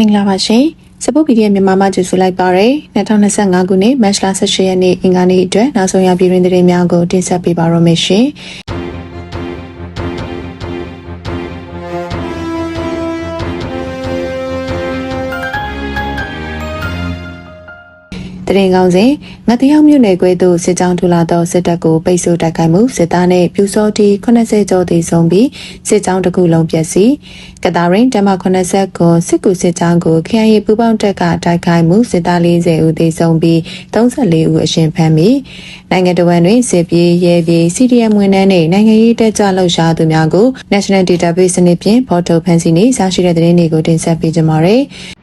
မင်္ဂလာပါရှင်စပုတ် PDF မြန်မာမှာကြိုဆိုလိုက်ပါရယ်2025ခုနှစ်မတ်လ18ရက်နေ့အင်္ဂါနေ့အတွက်နောက်ဆုံးရပြည်တွင်းသတင်းများကိုတင်ဆက်ပေးပါရမရှင် တရင်ကောင်းစဉ်ငတရောက်မြို့နယ်ကွဲသို့စစ်ကြောင်းထူလာသောစစ်တပ်ကိုပိတ်ဆို့တိုက်ခိုက်မှုစစ်သားနှင့်ပြူစောတီ80ကျော်တည်ဆုံပြီးစစ်ကြောင်းတစ်ခုလုံးပျက်စီးကတာရင်တမ80ကိုစစ်ကူစစ်ကြောင်းကို KIA ပူးပေါင်းတပ်ကတိုက်ခိုက်မှုစစ်သား40ဦးတည်ဆုံပြီး34ဦးအရှင်ဖမ်းမိနိုင်ငံတော်ဝန်တွင်စစ်ပြေးရဲပြေး CDM ဝန်ထမ်းနှင့်နိုင်ငံရေးတက်ကြလှုပ်ရှားသူများကို National Database စနစ်ဖြင့်ဖော်ထုတ်ဖန်ဆီးနေရရှိတဲ့သတင်းတွေကိုတင်ဆက်ပေးကြပါမယ်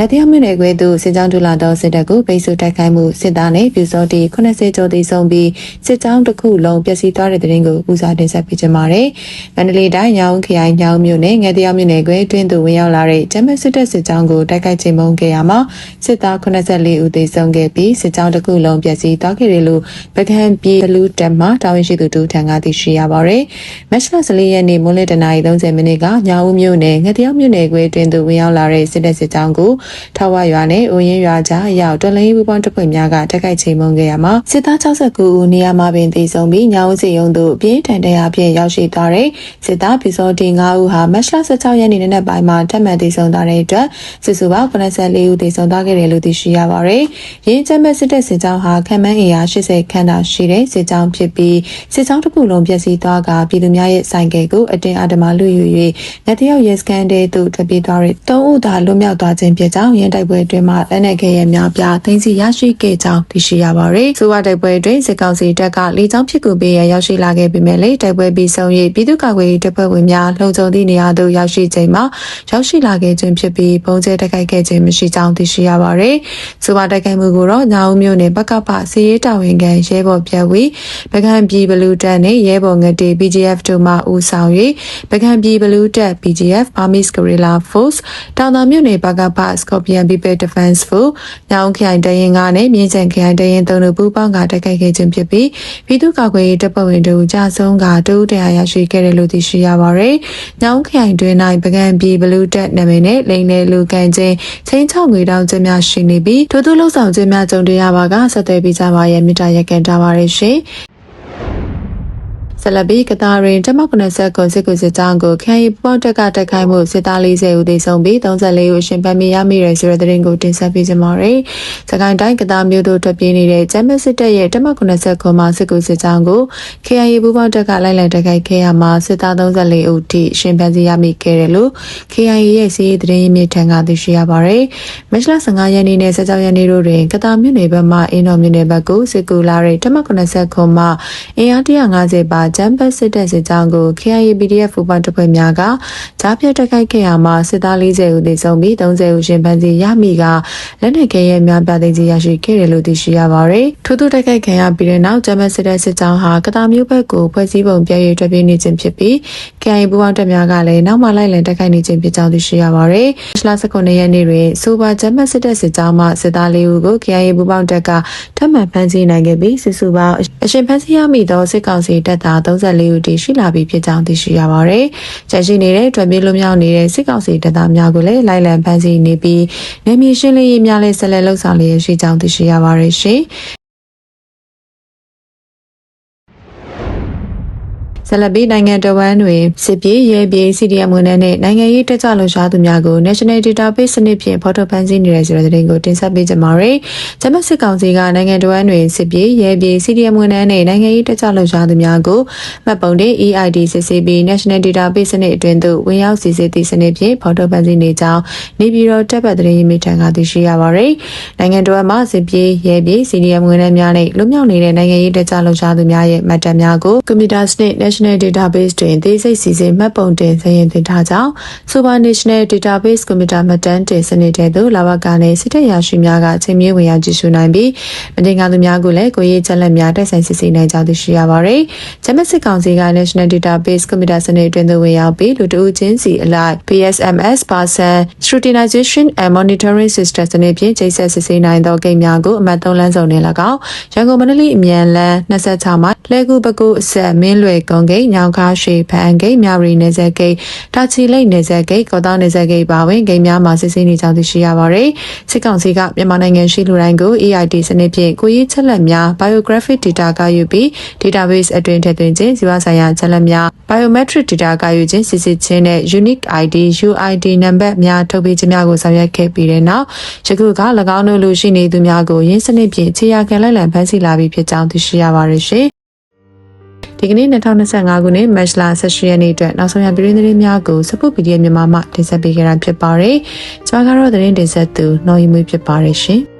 လက်တရားမြို့နယ်ကွဲသို့စစ်ကြောင်းထူလာသောစစ်တပ်ကိုပိတ်ဆို့တိုက်ခိုက်မှုစစ်သားနှင့်ပြူစောတီ80ကျော်သေဆုံးပြီးစစ်ကြောင်းတစ်ခုလုံးပျက်စီးသွားတဲ့တဲ့ရင်ကိုဦးစားတင်ဆက်ပေးကြပါမယ်။မန္တလေးတိုင်းညောင်ခရိုင်ညောင်မြို့နယ်ငယ်တရားမြို့နယ်ကွဲတွင်းသို့ဝင်ရောက်လာတဲ့ကျမစစ်တပ်စစ်ကြောင်းကိုတိုက်ခိုက်ချိန်မုံခဲ့ရမှာစစ်သား84ဦးသေဆုံးခဲ့ပြီးစစ်ကြောင်းတစ်ခုလုံးပျက်စီးသွားခဲ့တယ်လို့ပကံပြည်လူတက်မှတာဝန်ရှိသူတို့ထံကသိရှိရပါတယ်။မက်လ14ရက်နေ့မွန်းလယ်တနာရီ30မိနစ်ကညောင်မြို့နယ်ငယ်တရားမြို့နယ်ကွဲတွင်းသို့ဝင်ရောက်လာတဲ့စစ်တပ်စစ်ကြောင်းကိုထဝရွာနဲ့အိုရင်ရွာကြားရောက်တော်လိုင်းပူပေါင်းတပ်ဖွဲ့များကတိုက်ခိုက်ချိန်မုံခဲ့ရမှာစစ်သား69ဦးနေရာမှာပင်သေဆုံးပြီးညောင်စီယုံတို့အပြင်းထန်တရားဖြင့်ရောက်ရှိသွားတဲ့စစ်သားပြည်စောတင်9ဦးဟာမတ်လ16ရက်နေ့နက်ပိုင်းမှာထပ်မံသေဆုံးသွားတဲ့အတွက်စစ်စုပေါင်း84ဦးသေဆုံးသွားခဲ့တယ်လို့သိရှိရပါတယ်။ရင်းချမ်းမဲ့စစ်တပ်စစ်ကြောင်းဟာခံမှန်းအင်အား80ခန်းသာရှိတဲ့စစ်ကြောင်းဖြစ်ပြီးစစ်ကြောင်းတစ်ခုလုံးပျက်စီးသွားကပြည်သူများရဲ့ဆိုင်ကယ်ကိုအတင်းအဓမ္မလူယူ၍ငတရောက်ရဲစကန်တဲသို့ထွက်ပြေးသွားတဲ့၃ဦးသာလွတ်မြောက်သွားခြင်းဖြစ်ကြောင်းရင်းတိုက်ပွဲအတွင်းမှာလက်နက်ခဲရများပြားသိမ်းဆီရရှိခဲ့ကြောင်းသိရှိရပါတယ်။ဆိုဝါတိုက်ပွဲအတွင်းစစ်ကောင်စီတပ်ကလေကြောင်းဖြစ်ကူပေးရရောက်ရှိလာခဲ့ပေမဲ့လည်းတိုက်ပွဲပြီးဆုံး၍ပြည်သူ့ကာကွယ်ရေးတပ်ဖွဲ့ဝင်များလုံခြုံသည့်နေရာသို့ရောက်ရှိချိန်မှာရောက်ရှိလာခဲ့ခြင်းဖြစ်ပြီးပုံကျဲတိုက်ခိုက်ခဲ့ခြင်းမရှိကြောင်းသိရှိရပါတယ်။ဆိုဝါတိုက်ခိုက်မှုကိုတော့ညောင်မြို့နယ်ဘက်ကပစီရေးတာဝန်ခံရဲဘော်ပြတ်ဝီပကံပြည်ဘလူးတပ်နဲ့ရဲဘော်ငတေ BGF တို့မှဦးဆောင်၍ပကံပြည်ဘလူးတပ် BGF Burmese Guerrilla Force တောင်သာမြို့နယ်ဘက်ကပ Scorpion People Defense Force ညောင်ခိုင်တရင်ကနဲ့မြင်းချန်ခိုင်တရင်သုံးတို့ပူးပေါင်းကတိုက်ခိုက်ခဲ့ခြင်းဖြစ်ပြီးပြည်သူ့ကာကွယ်ရေးတပ်ဖွဲ့ဝင်တို့ကြာဆုံးကတူးတရားရရှိခဲ့တယ်လို့သိရှိရပါတယ်။ညောင်ခိုင်တွင်၌ပကံပြည်ဘလူးတပ်နာမည်နဲ့လိန်နယ်လူကန်ချင်းချင်းချောက်ငွေတောင်းခြင်းများရှိနေပြီးထို့သူလှုပ်ဆောင်ခြင်းများကြုံတွေ့ရပါကဆက်သွယ်ပြီးကြပါရဲ့မြစ်တာရက်ကန်တာပါရရှင်။ ဆလဘီကတာရင်တမ90ကိုစစ်ကူစစ်ကြောင်းကိုခရိုင်ပေါတက်ကတက်ခိုင်းမှုစစ်သား40ဦးသေဆုံးပြီး34ဦးရှင်ပန်းမီရမိရဆိုတဲ့သတင်းကိုတင်ဆက်ပေးကြပါမယ်။စကိုင်းတိုင်းကတာမြို့တို့ထွက်ပြေးနေတဲ့ကျမ်းမစစ်တပ်ရဲ့တမ90ကိုမှစစ်ကူစစ်ကြောင်းကိုခရိုင်ပူပေါတက်ကလိုက်လံတက်ခိုက်ခဲ့ရမှာစစ်သား34ဦးထိရှင်ပန်းစီရမိခဲ့တယ်လို့ခရိုင်ရဲ့စီးရေးသတင်းရင်းမြစ်ထံကသိရှိရပါတယ်။မတ်လ15ရက်နေ့နဲ့16ရက်နေ့တို့တွင်ကတာမြို့နယ်ဘက်မှအင်းတော်မြို့နယ်ဘက်ကိုစစ်ကူလာတဲ့တမ90ကိုမှအင်အား150ပါဂျမ်ဘတ်စစ်တပ်စစ်ကြောင်းကို KIA PDF ပူးပေါင်းတပ်ဖွဲ့များကကြားဖြတ်တိုက်ခိုက်ခဲ့ရမှာစစ်သား40ဦးသေဆုံးပြီး30ဦးရှင်ပန်းစီရမိကလက်နက်ခဲရဲ့များပြသိသိရရှိခဲ့တယ်လို့သိရှိရပါတယ်။ထို့သူတိုက်ခိုက်ခံရပြီးတဲ့နောက်ဂျမ်ဘတ်စစ်တပ်စစ်ကြောင်းဟာကတာမျိုးဘက်ကိုဖွဲ့စည်းပုံပြည့်ရထွက်ပြေးနေခြင်းဖြစ်ပြီး KIA ပူးပေါင်းတပ်များကလည်းနောက်မှလိုက်လံတိုက်ခိုက်နေခြင်းဖြစ်ကြောင်းသိရှိရပါတယ်။ရှလာ19ရက်နေ့တွင်ဆိုပါဂျမ်ဘတ်စစ်တပ်စစ်ကြောင်းမှစစ်သား၄ဦးကို KIA ပူးပေါင်းတပ်ကထပ်မံဖမ်းဆီးနိုင်ခဲ့ပြီးစစ်စုပေါင်းအရှင်ဖမ်းဆီးရမိသောစစ်ကောင်စီတပ်သား34ဦးတည်ရှိလာပြီဖြစ်ကြောင်းသိရှိရပါတယ်။ကျန်ရှိနေတဲ့ထွက်ပြေးလွတ်မြောက်နေတဲ့စစ်ကောင်စီတပ်သားများကိုလည်းလိုက်လံဖမ်းဆီးနေပြီးနေမြေရှင်းလင်းရေးများလည်းဆက်လက်လှုပ်ဆောင်လျက်ရှိကြောင်းသိရှိရပါတယ်ရှင်။ ဆလဘီနိုင်ငံတော်ဝန်တွင်စစ်ပြေးရဲပြေး CDM ဝန်ထမ်းနဲ့နိုင်ငံရေးတက်ကြလှုပ်ရှားသူများကို National Database စနစ်ဖြင့်ဖော်ထုတ်ဖန်ဆီးနေတဲ့ဆိုတဲ့သတင်းကိုတင်ဆက်ပေးကြပါမယ်။ဂျမတ်စစ်ကောင်စီကနိုင်ငံတော်ဝန်တွင်စစ်ပြေးရဲပြေး CDM ဝန်ထမ်းနဲ့နိုင်ငံရေးတက်ကြလှုပ်ရှားသူများကိုမှတ်ပုံတင် EID စစ်ဆေးပြီး National Database စနစ်အတွင်းသို့ဝင်ရောက်စစ်ဆေးသည့်စနစ်ဖြင့်ဖော်ထုတ်ဖန်ဆီးနေကြောင်းနေပြည်တော်တပ်ပတ်သတင်းရင်းမြစ်ထံကသိရှိရပါသည်။နိုင်ငံတော်မှာစစ်ပြေးရဲပြေး CDM ဝန်ထမ်းများနဲ့လူမျိုးနေတဲ့နိုင်ငံရေးတက်ကြလှုပ်ရှားသူများရဲ့မှတ်တမ်းများကိုကွန်ပျူတာစနစ် National Database တွင်သေးစိတ်စီစဉ်မှတ်ပုံတင်စာရင်းတင်ထားကြောင်း Super National Database ကွန်ပျူတာမှတ်တမ်းတင်စနစ်တဲ့သို့လာဝကနဲ့စစ်တပ်ရရှိများကအချိန်မြေဝင်ရောက်ကြည့်ရှုနိုင်ပြီးမတင်ကားသူများကိုလည်းကိုရေးချက်လက်များတိုက်ဆိုင်စစ်ဆေးနိုင်ကြောင်းသိရှိရပါသည်။ဂျမစစ်ကောင်စီက National Database ကွန်ပျူတာစနစ်တွင်သို့ဝင်ရောက်ပြီးလူတဦးချင်းစီအလိုက် PSMS Person Scrutinization and Monitoring System စနစ်ဖြင့်ချိတ်ဆက်စစ်ဆေးနိုင်သောဂိတ်များကိုအမှတ်3လမ်းစုံနှင့်၎င်းရန်ကုန်မန္တလေးအမြန်လမ်း26မှာလှဲကူပကူအဆက်မင်းလွယ်ကုန်းဂိတ်ညောင်ကားရွှေဖန်ဂိတ်မြရီနေဆက်ဂိတ်တာချီလိတ်နေဆက်ဂိတ်ကောတာနေဆက်ဂိတ်ပါဝင်ဂိတ်များမှာစစ်ဆေးနေကြောင်းသိရှိရပါတယ်စစ်ကောင်စီကမြန်မာနိုင်ငံရှိလူတိုင်းကို EID စနစ်ဖြင့်ကိုရေးချက်လက်များ biographic data ကယူပြီး database အတွင်းထည့်သွင်းခြင်းဇီဝဆိုင်ရာချက်လက်များ biometric data ကယူခြင်းစစ်စစ်ချင်းနဲ့ unique ID UID နံပါတ်များထုတ်ပေးခြင်းများကိုဆောင်ရွက်ခဲ့ပြီးတဲ့နောက်ယခုက၎င်းတို့လူရှိနေသူများကိုရင်းစနစ်ဖြင့်ခြေရာခံလိုက်လံဖမ်းဆီးလာပြီးဖြစ်ကြောင်းသိရှိရပါတယ်ရှင် ဒီကနေ့2025ခုနှစ်မတ်လ18ရက်နေ့အတွက်နောက်ဆုံးရပြည်တွင်းသတင်းများကိုစပုတ် PDF မြန်မာမှတင်ဆက်ပေးကြတာဖြစ်ပါတယ်။ကျွန်တော်ကတော့သတင်းတင်ဆက်သူနော်ရီမွေးဖြစ်ပါတယ်ရှင်။